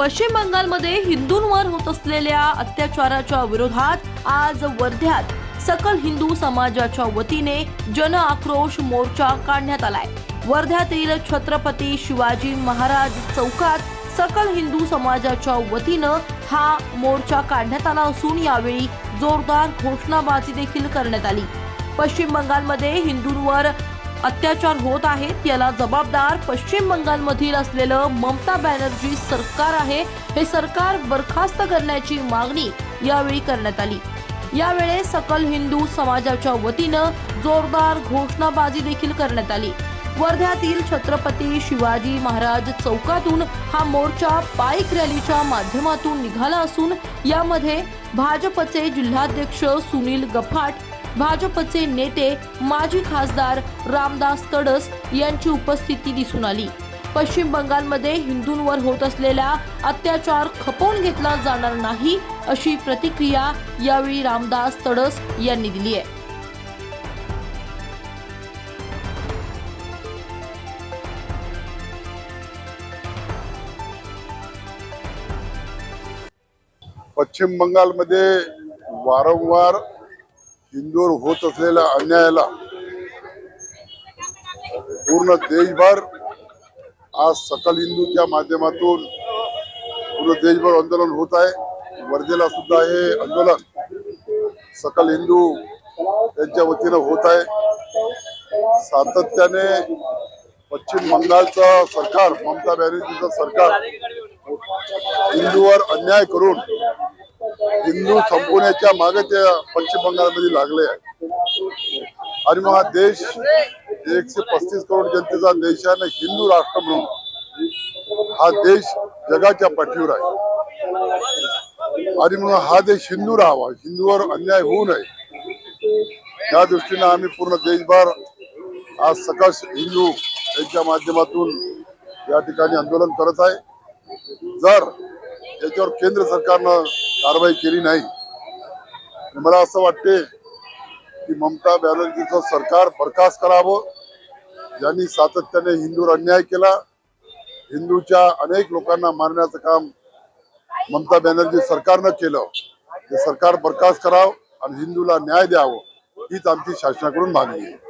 पश्चिम बंगालमध्ये हिंदूंवर होत असलेल्या अत्याचाराच्या विरोधात आज वर्ध्यात सकल हिंदू समाजाच्या वतीने जन आक्रोश मोर्चा काढण्यात आलाय. वर्ध्यातील छत्रपती शिवाजी महाराज चौकात सकल हिंदू समाजाच्या वतीनं हा मोर्चा काढण्यात आला असून यावेळी जोरदार घोषणाबाजी देखील करण्यात आली. पश्चिम बंगालमध्ये हिंदूंवर अत्याचार होत आहेत. याला जबाबदार पश्चिम बंगालमधील असलेलं ममता बॅनर्जी सरकार आहे. हे सरकार बरखास्त करण्याची मागणी यावेळी करण्यात आली. यावेळी सकल हिंदू समाजाच्या वतीनं जोरदार घोषणाबाजी देखील करण्यात आली. वर्ध्यातील छत्रपती शिवाजी महाराज चौकातून हा मोर्चा बाईक रॅलीच्या माध्यमातून निघाला असून यामध्ये भाजपचे जिल्हाध्यक्ष सुनील गफाट भाजपचे नेते माजी खासदार रामदास तडस यांची उपस्थिती दिसून आली. पश्चिम बंगालमध्ये हिंदूंवर होत असलेला अत्याचार खपवून घेतला जाणार नाही अशी प्रतिक्रिया यावेळी रामदास तडस यांनी दिली आहे. पश्चिम बंगालमध्ये वारंवार हिंदूवर होत असलेल्या अन्यायाला पूर्ण देशभर आज सकल हिंदूच्या माध्यमातून पूर्ण देशभर आंदोलन होत आहे. वर्धेला सुद्धा हे आंदोलन सकल हिंदू यांच्या वतीनं होत आहे. सातत्याने पश्चिम बंगालचं सरकार ममता बॅनर्जीचं सरकार हिंदूवर अन्याय करून हिंदू संपवण्याच्या मागे त्या पश्चिम बंगालमध्ये लागले आहे. आणि मग हा देश एकशे पस्तीस करोड जनतेचा देश आहे आणि हिंदू राष्ट्र म्हणून हा देश जगाच्या पाठीवर आहे. आणि म्हणून हा देश हिंदू राहावा. हिंदूवर अन्याय होऊ नये. या दृष्टीनं आम्ही पूर्ण देशभर आज सकस हिंदू यांच्या माध्यमातून या ठिकाणी आंदोलन करत आहे. जर याच्यावर केंद्र सरकारनं कारवाई केली नाही. मला असं वाटते की ममता बॅनर्जीचं सरकार बरखास्त करावं. ज्यांनी सातत्याने हिंदूवर अन्याय केला हिंदूच्या अनेक लोकांना मारण्याचं काम ममता बॅनर्जी सरकारनं केलं. ते सरकार बरखास्त करावं आणि हिंदूला न्याय द्यावं हीच आमची शासनाकडून मागणी आहे.